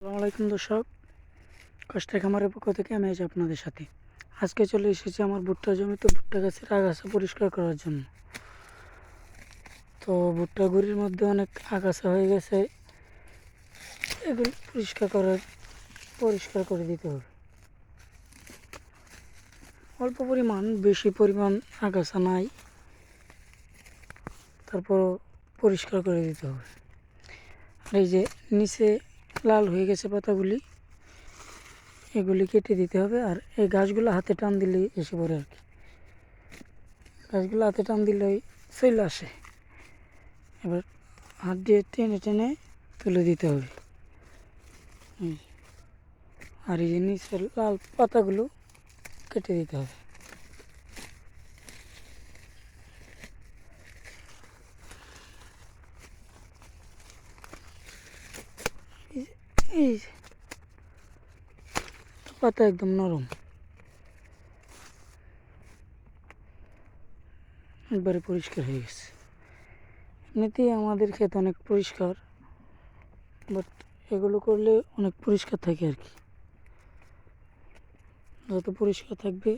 আসসালামু আলাইকুম দর্শক। কষ্টা খামারের পক্ষ থেকে আমি আছি আপনাদের সাথে। আজকে চলে এসেছি আমার ভুট্টা জমিতে ভুট্টা গাছের আগাছা পরিষ্কার করার জন্য। তো ভুট্টা গুড়ির মধ্যে অনেক আগাছা হয়ে গেছে। এগুলো পরিষ্কার করার, পরিষ্কার করে দিতে হবে। অল্প পরিমাণ, বেশি পরিমাণ আগাছা নাই। তারপর পরিষ্কার করে দিতে হবে। আর এই যে নিচে লাল হয়ে গেছে পাতাগুলি। এগুলি কেটে দিতে হবে আর এই গাছগুলো হাতে টান দিলেই এসে পড়ে আর কি। গাছগুলো হাতে টান দিলেই চলে আসে। এবার হাত দিয়ে টেনে টেনে তুলে দিতে হবে। আর এই যে নিচের লাল পাতাগুলো কেটে দিতে হবে। এই পাতা একদম নরম। একবারে পরিষ্কার হয়ে গেছে। এমনিতেই আমাদের ক্ষেত অনেক পরিষ্কার বাট এগুলো করলে অনেক পরিষ্কার থাকে আর কি। যত পরিষ্কার থাকবে,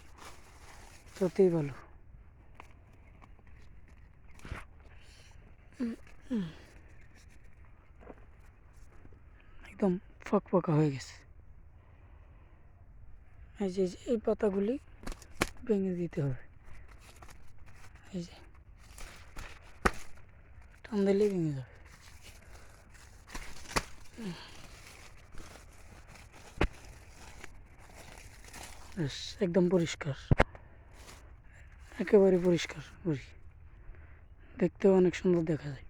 ততই ভালো। একদম ফকফকা হয়ে গেছে। এই যে, এই পাতাগুলি ভেঙে দিতে হবে। এই যে, টান দিলেই ভেঙে যাবে। একদম পরিষ্কার। একেবারে পরিষ্কার করি দেখতেও অনেক সুন্দর দেখা যায়।